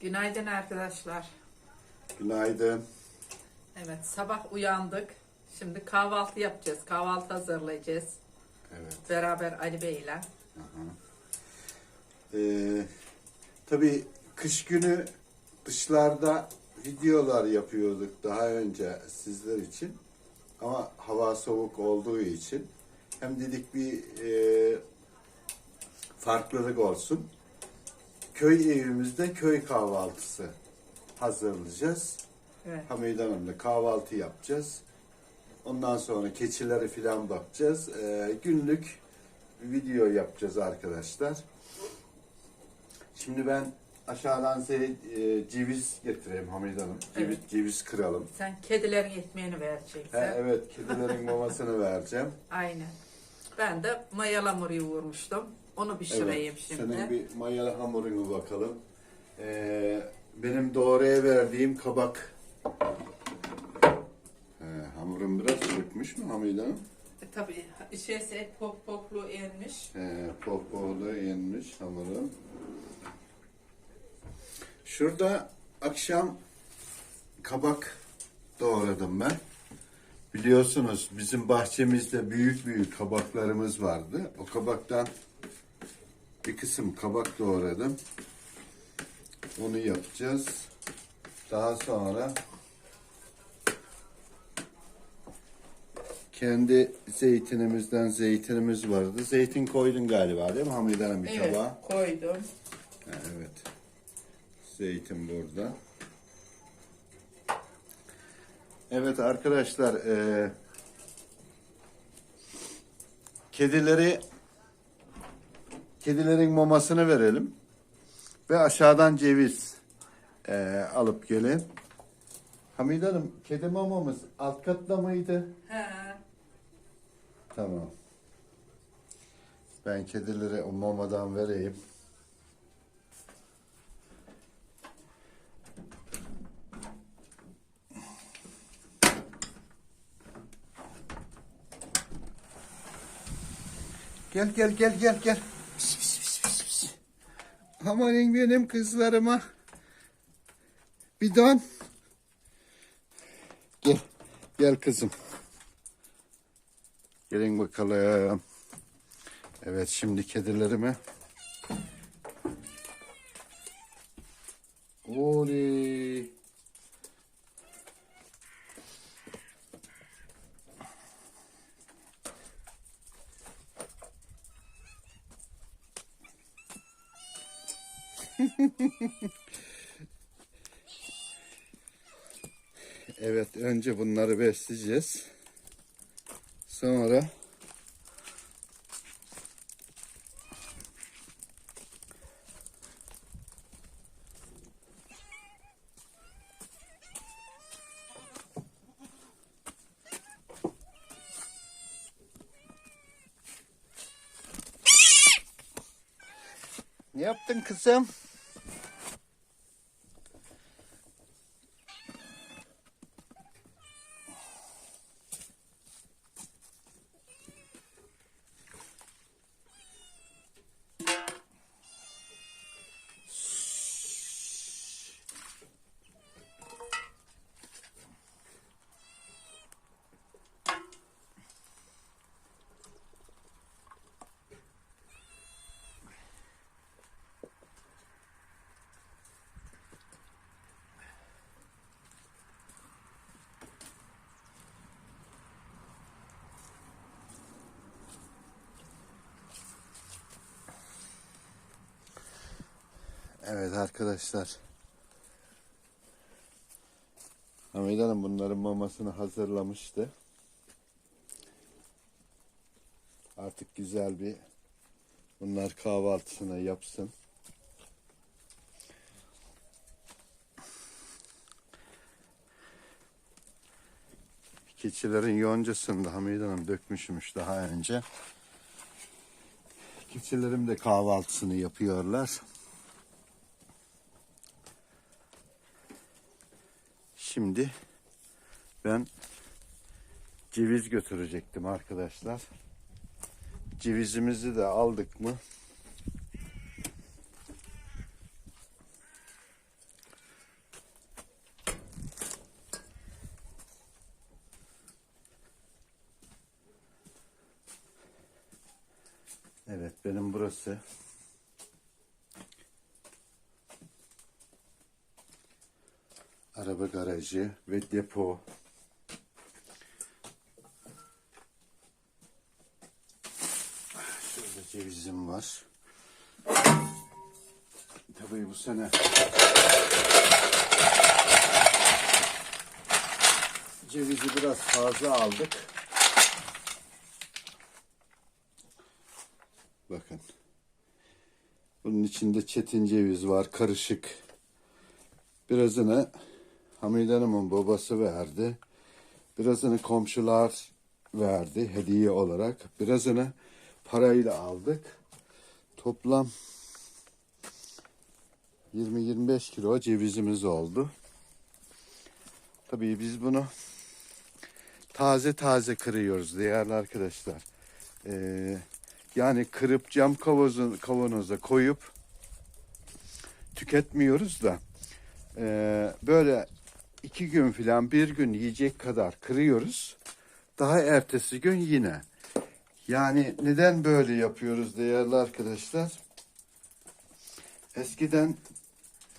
Günaydın arkadaşlar. Günaydın. Evet sabah uyandık. Şimdi kahvaltı yapacağız. Kahvaltı hazırlayacağız. Evet. Beraber Ali Bey ile. Ee, tabii kış günü dışlarda videolar yapıyorduk daha önce sizler için. Ama hava soğuk olduğu için hem dedik bir e, farklılık olsun. Köy evimizde köy kahvaltısı hazırlayacağız. Evet. Hamid Hanım'la kahvaltı yapacağız. Ondan sonra keçileri filan bakacağız. Ee, günlük bir video yapacağız arkadaşlar. Şimdi ben aşağıdan size e, ceviz getireyim Hamid Hanım. Ceviz, Evet. ceviz kıralım. Sen kedilerin ekmeğini vereceksin. He, evet kedilerin mamasını vereceğim. Aynen. Ben de mayalamuru yoğurmuştum. Onu pişireyim Evet, şimdi. Senin bir mayalı hamurunu bakalım. Ee, benim doğraya verdiğim kabak. He, hamurum biraz çökmüş mü Hamid Hanım? E, tabii şeyse pop poplu yenmiş. Ee, pohpohlu yenmiş hamurum. Şurada akşam kabak doğradım ben. Biliyorsunuz bizim bahçemizde büyük büyük kabaklarımız vardı. O kabaktan bir kısım kabak doğradım. Onu yapacağız. Daha sonra kendi zeytinimizden zeytinimiz vardı. Zeytin koydun galiba değil mi Hamide Hanım bir Evet tabağa? koydum. Ha, evet. Zeytin burada. Evet arkadaşlar eee kedileri kedilerin mamasını verelim ve aşağıdan ceviz eee, alıp gelin. Hamid Hanım kedi mamamız alt katta mıydı? He. Tamam. Ben kedilere o mamadan vereyim. Gel gel gel gel gel. Amanın benim kızlarıma. Bidon. Gel. Gel kızım. Gelin bakalım. Evet şimdi kedilerime. Oley. Evet önce bunları besleyeceğiz. Sonra Ne yaptın kızım? Evet arkadaşlar. Hamid Hanım bunların mamasını hazırlamıştı. Artık güzel bir bunlar kahvaltısını yapsın. Keçilerin yoncasını da Hamid Hanım dökmüşmüş daha önce. Keçilerim de kahvaltısını yapıyorlar. Şimdi ben ceviz götürecektim arkadaşlar. Cevizimizi de aldık mı? Evet benim burası Araba garajı ve depo. Şurada cevizim var. Tabii bu sene cevizi biraz fazla aldık. Bakın. Bunun içinde çetin ceviz var, karışık. Birazını Hanım'ın babası verdi. Birazını komşular verdi hediye olarak. Birazını parayla aldık. Toplam 20-25 kilo cevizimiz oldu. Tabii biz bunu taze taze kırıyoruz değerli arkadaşlar. Ee, yani kırıp cam kavanoza, kavanoza koyup tüketmiyoruz da ee, böyle iki gün falan bir gün yiyecek kadar kırıyoruz. Daha ertesi gün yine. Yani neden böyle yapıyoruz değerli arkadaşlar? Eskiden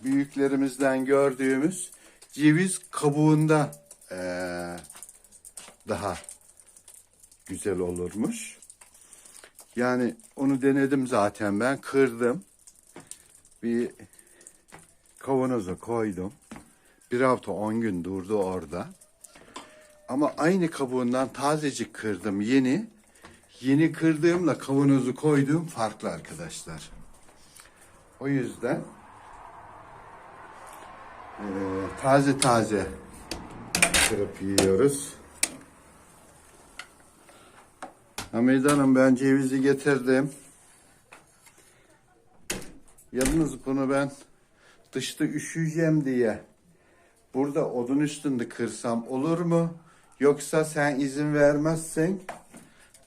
büyüklerimizden gördüğümüz ceviz kabuğunda eee, daha güzel olurmuş. Yani onu denedim zaten ben kırdım. Bir kavanoza koydum. Bir hafta on gün durdu orada. Ama aynı kabuğundan tazecik kırdım yeni. Yeni kırdığımla kavanozu koyduğum farklı arkadaşlar. O yüzden eee, taze taze kırıp yiyoruz. Hamide Hanım ben cevizi getirdim. Yalnız bunu ben dışta üşüyeceğim diye burada odun üstünde kırsam olur mu? Yoksa sen izin vermezsen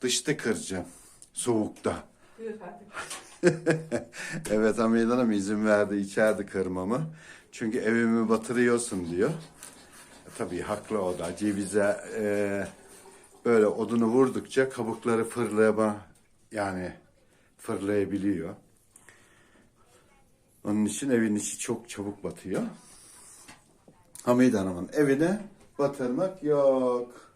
dışta kıracağım. Soğukta. Evet Hamide Hanım izin verdi içeride kırmamı. Çünkü evimi batırıyorsun diyor. E, tabii haklı o da. Cevize e, böyle odunu vurdukça kabukları fırlama yani fırlayabiliyor. Onun için evin içi çok çabuk batıyor. Hamide Hanım'ın evine batırmak yok.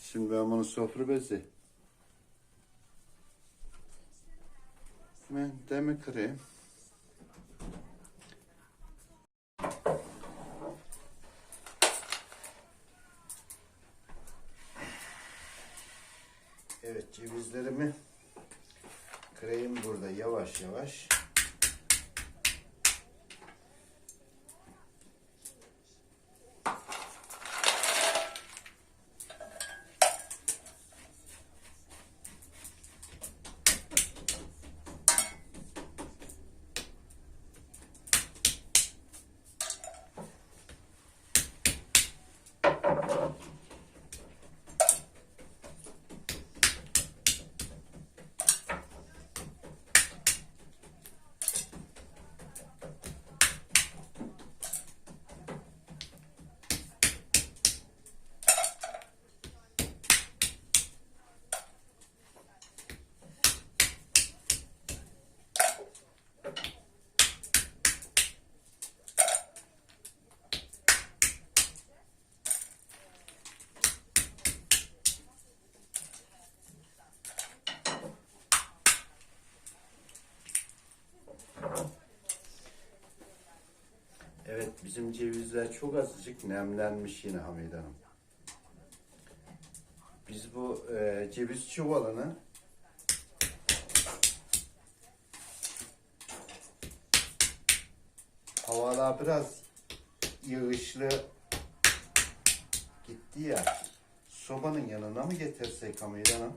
Şimdi ben bunu sofra bezi. Ben demi kırayım. Cevizlerimi kırayım burada yavaş yavaş. Evet bizim cevizler çok azıcık nemlenmiş yine Hamide Hanım. Biz bu e, ceviz çuvalını havalar biraz yağışlı gitti ya sobanın yanına mı getirsek Hamide Hanım?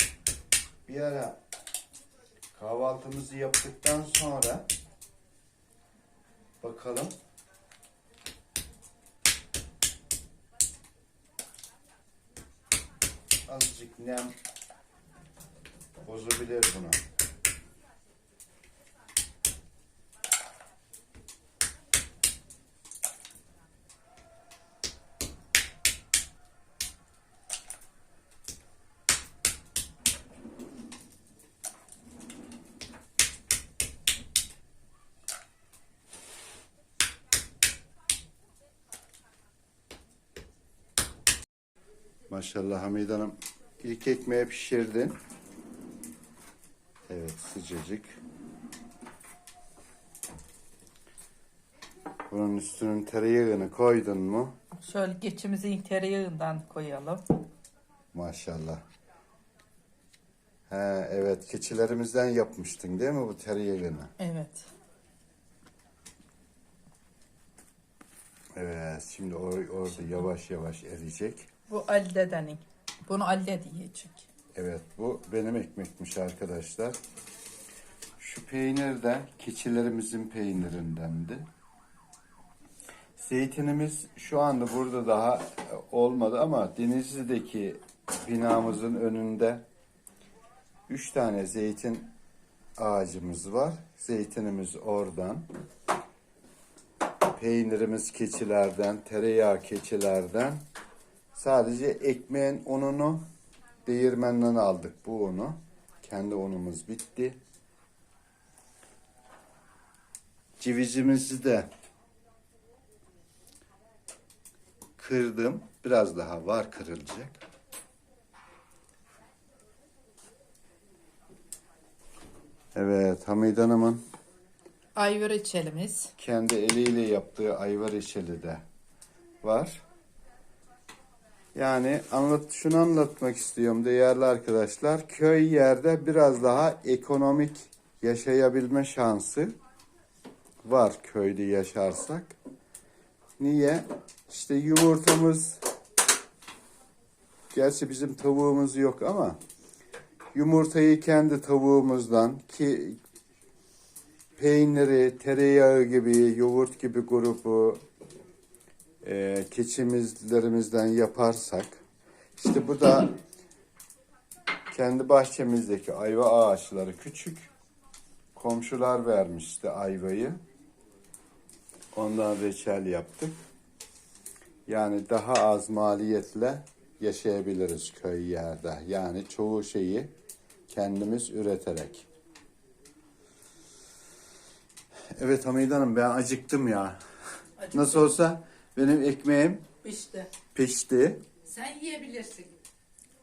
Bir ara kahvaltımızı yaptıktan sonra bakalım azıcık nem bozabilir bunu. Maşallah Hamid Hanım. İlk ekmeği pişirdin. Evet sıcacık. Bunun üstünün tereyağını koydun mu? Şöyle geçimizin tereyağından koyalım. Maşallah. He, evet keçilerimizden yapmıştın değil mi bu tereyağını? Evet. Evet şimdi or- orada yavaş yavaş eriyecek. Bu Ali dedenin. Bunu Ali dede yiyecek. Evet bu benim ekmekmiş arkadaşlar. Şu peynir de keçilerimizin peynirindendi. Zeytinimiz şu anda burada daha e, olmadı ama Denizli'deki binamızın önünde üç tane zeytin ağacımız var. Zeytinimiz oradan. Peynirimiz keçilerden, tereyağı keçilerden. Sadece ekmeğin ununu değirmenden aldık bu unu. Kendi unumuz bitti. Cevizimizi de kırdım. Biraz daha var kırılacak. Evet Hamid Hanım'ın Ayva reçelimiz. kendi eliyle yaptığı ayva reçeli de var. Yani anlat şunu anlatmak istiyorum değerli arkadaşlar. Köy yerde biraz daha ekonomik yaşayabilme şansı var köyde yaşarsak. Niye? İşte yumurtamız gerçi bizim tavuğumuz yok ama yumurtayı kendi tavuğumuzdan ki peyniri, tereyağı gibi, yoğurt gibi grubu e, keçimizlerimizden yaparsak işte bu da kendi bahçemizdeki ayva ağaçları küçük. Komşular vermişti ayvayı. Ondan reçel yaptık. Yani daha az maliyetle yaşayabiliriz köy yerde. Yani çoğu şeyi kendimiz üreterek. Evet Hamid Hanım ben acıktım ya. Nasıl olsa benim ekmeğim İşte. pişti. Sen yiyebilirsin.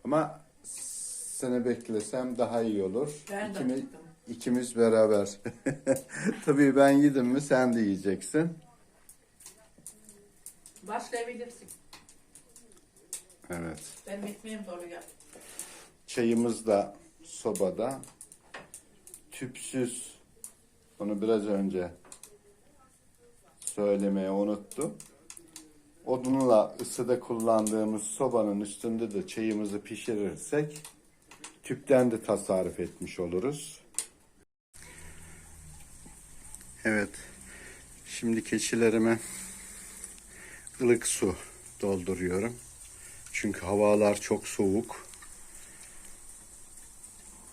Ama seni beklesem daha iyi olur. Ben de İkimiz, acıktım. ikimiz beraber. Tabii ben yedim mi sen de yiyeceksin. Başlayabilirsin. Evet. Benim ekmeğim dolu ya. Çayımız da sobada. Tüpsüz. Onu biraz önce söylemeyi unuttum. Odunla ısıda kullandığımız sobanın üstünde de çayımızı pişirirsek tüpten de tasarruf etmiş oluruz. Evet. Şimdi keçilerime ılık su dolduruyorum. Çünkü havalar çok soğuk.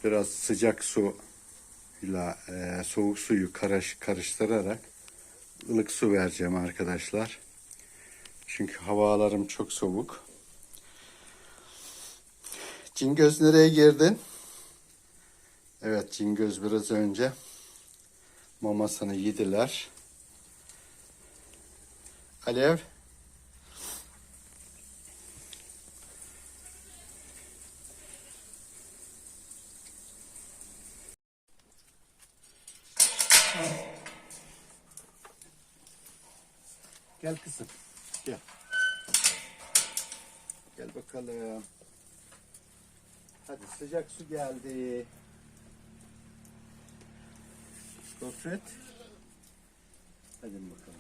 Biraz sıcak su ile e, soğuk suyu karış, karıştırarak ılık su vereceğim arkadaşlar. Çünkü havalarım çok soğuk. Cingöz nereye girdin? Evet Cingöz biraz önce mamasını yediler. Alev. Gel kızım. Gel. Gel bakalım. Hadi sıcak su geldi. Gofret. Hadi bakalım.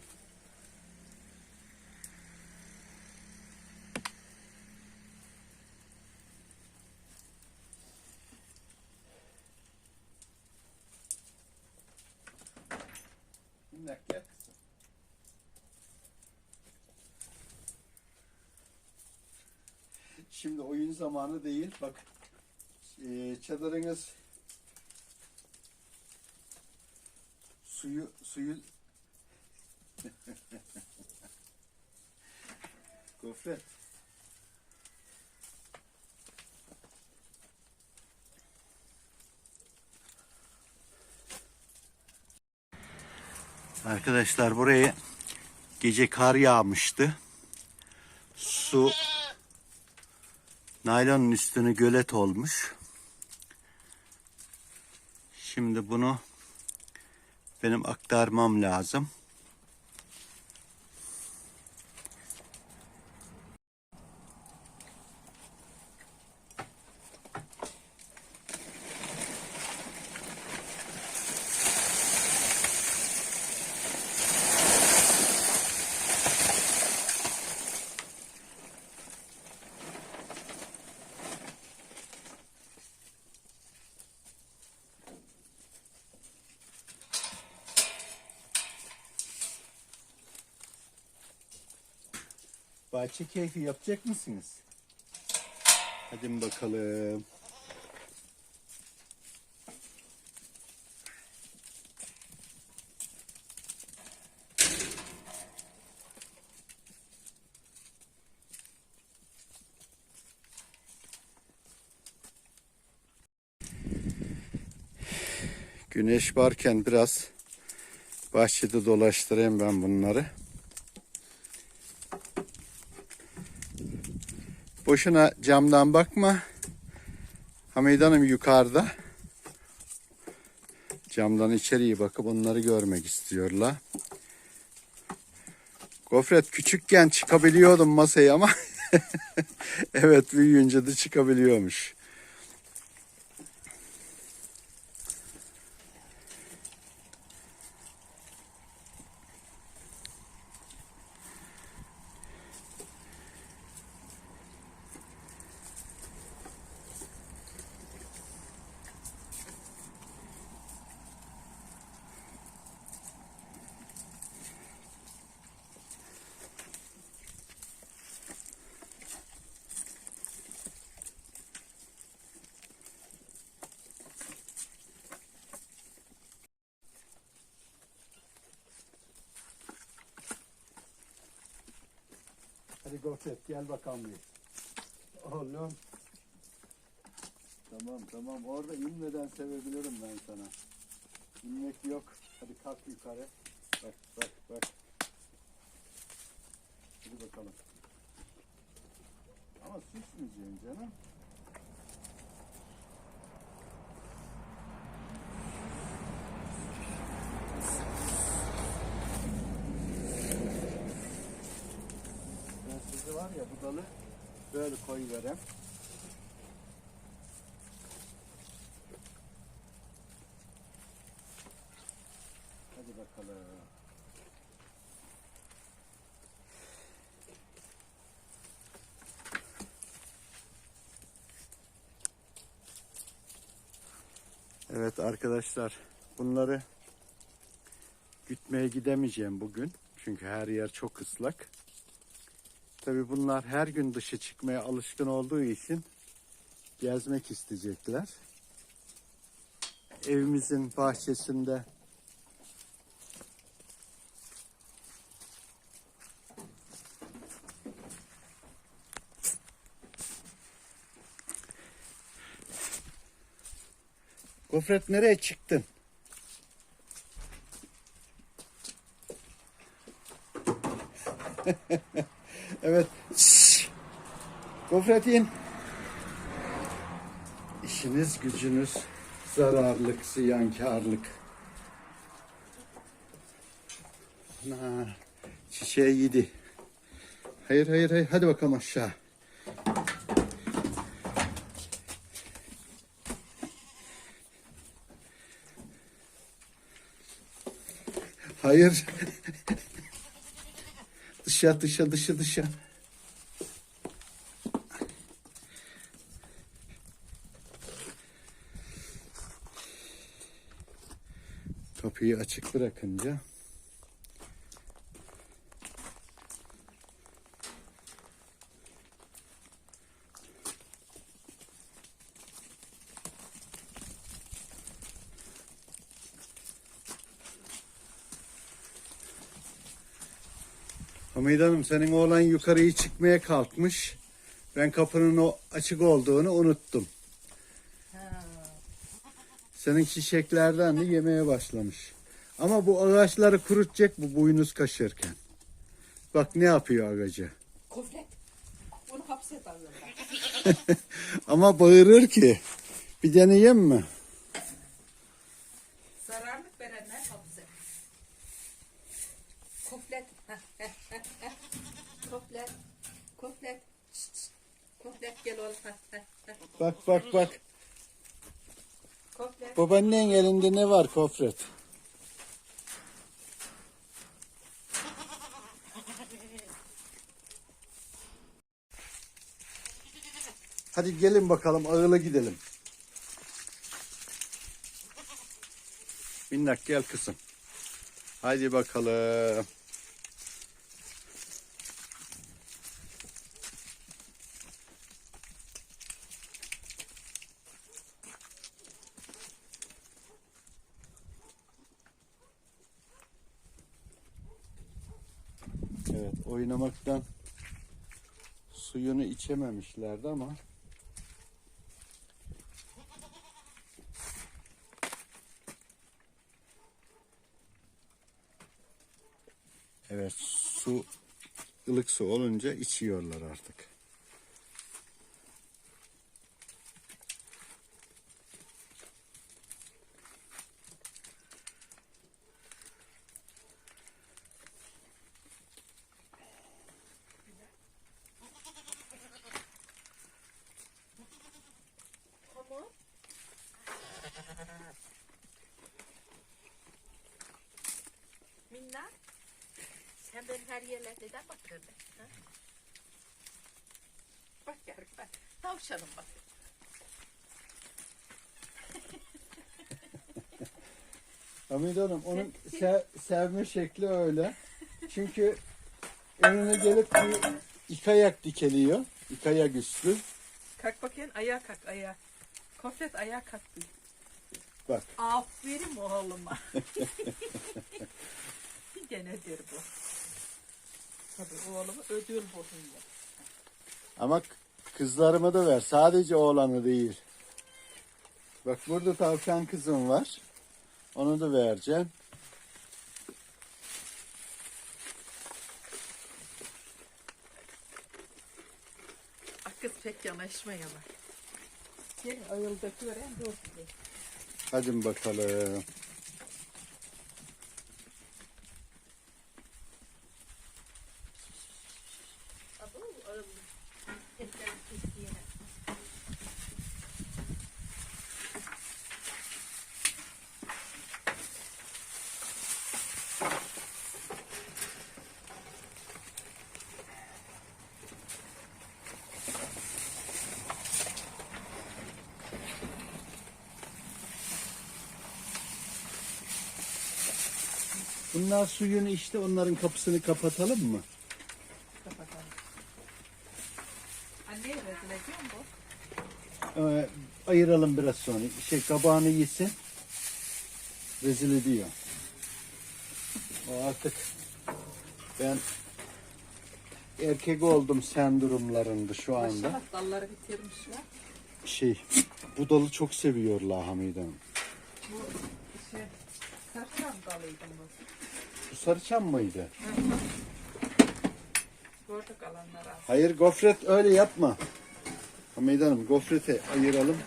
Minnak gel. Şimdi oyun zamanı değil. Bak e, çadırınız suyu suyu Gofret. Arkadaşlar buraya gece kar yağmıştı. Su Naylonun üstünü gölet olmuş. Şimdi bunu benim aktarmam lazım. Bahçe keyfi yapacak mısınız? Hadi bakalım. Güneş varken biraz bahçede dolaştırayım ben bunları. Boşuna camdan bakma. Hamid Hanım yukarıda. Camdan içeriye bakıp onları görmek istiyorlar. Gofret küçükken çıkabiliyordum masaya ama evet büyüyünce de çıkabiliyormuş. Hadi Gofret gel bakalım bir. Oğlum. Tamam tamam orada inmeden sevebilirim ben sana. İnmek yok. Hadi kalk yukarı. Bak bak bak. Hadi bakalım. Ama susmayacaksın canım. Ben sizi var ya bu dalı böyle koyuverem. Hadi bakalım. Evet arkadaşlar bunları gütmeye gidemeyeceğim bugün. Çünkü her yer çok ıslak. Tabi bunlar her gün dışa çıkmaya alışkın olduğu için gezmek isteyecekler. Evimizin bahçesinde Gofret nereye çıktın? evet. Şşş. Gofret in. İşiniz gücünüz zararlık, ziyankarlık. Ana, çiçeği yedi. Hayır hayır hayır hadi bakalım aşağı. Hayır. dışa dışa dışa dışa. Kapıyı açık bırakınca Hamid Hanım senin oğlan yukarıyı çıkmaya kalkmış. Ben kapının o açık olduğunu unuttum. Senin çiçeklerden de yemeye başlamış. Ama bu ağaçları kurutacak bu boynuz kaşırken. Bak ne yapıyor ağacı. Kofret. Onu hapse. Ama bağırır ki. Bir deneyeyim mi? Zararlık verenler hapse. Koflet. Koflet. Koflet. Şşt, şşt. Koflet gel oğlum. Heh, heh, heh. Bak bak bak. Babaannen elinde ne var Kofret? Hadi gelin bakalım ağıla gidelim. Minnak gel kızım. Hadi bakalım. Evet oynamaktan suyunu içememişlerdi ama Evet su ılık su olunca içiyorlar artık. Tamam. Minna. Benim her yerlere neden bakıyorsun? Ha? Bak yarık bak. Tavşanım bak. Hamide Hanım onun se- sevme şekli öyle. Çünkü önüne gelip bir iki ayak dikeliyor. İki ayak üstü. Kalk bakayım ayağa kalk ayağa. Koflet ayağa kalk. bir. Bak Aferin oğluma. Genedir bu. Tabii oğlumu ödül bozuyor. ama k- kızlarıma da ver. Sadece oğlanı değil. Bak burada tavşan kızım var. Onu da vereceğim. Ah kız pek yanaşmaya bak. Gelin ayıldaki öğren dostum. Hadi bakalım. Bunlar suyunu işte onların kapısını kapatalım mı? Kapatalım. Anneye mu bu? Ee, ayıralım biraz sonra. Şey kabağını yesin. Rezil ediyor. O artık ben erkek oldum sen durumlarında şu anda. Maşallah dalları bitirmişler. Şey bu dalı çok seviyorlar Hamide Hanım. Bu şey sarıçam dalıydı bu. Bu sarıçam mıydı? Gördük alanlar az. Hayır gofret öyle yapma. Hamide Hanım gofreti ayıralım.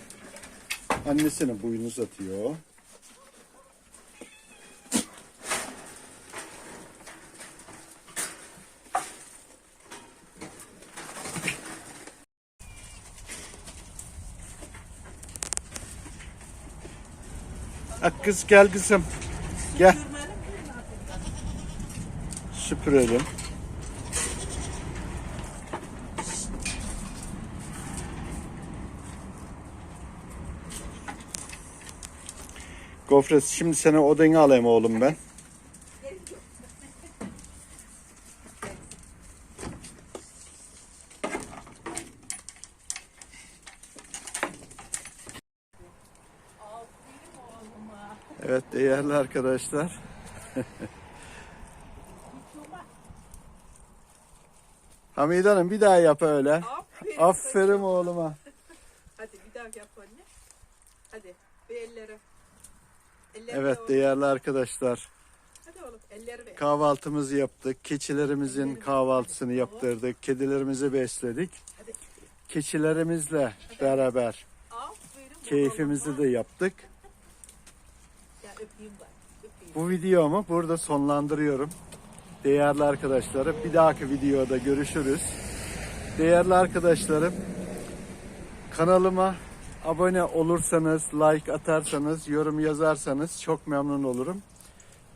Annesine boyunu uzatıyor. Ak kız gel kızım. Gel. Süpürelim. Gofret şimdi seni odana alayım oğlum ben. Evet değerli arkadaşlar. Hamide Hanım bir daha yap öyle. Aferin. Aferin oğluma. Hadi bir daha yap anne. Hadi bir elleri. Elleri Evet de değerli arkadaşlar. Hadi oğlum elleri ver. Kahvaltımızı yaptık. Keçilerimizin kahvaltısını yaptırdık. Kedilerimizi besledik. Hadi keçilerimizle beraber Aferin. keyfimizi de yaptık. Ya öpeyim ben. Öpeyim. Bu videomu burada sonlandırıyorum. Değerli arkadaşlarım bir dahaki videoda görüşürüz. Değerli arkadaşlarım kanalıma abone olursanız, like atarsanız, yorum yazarsanız çok memnun olurum.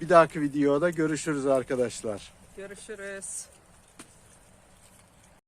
Bir dahaki videoda görüşürüz arkadaşlar. Görüşürüz.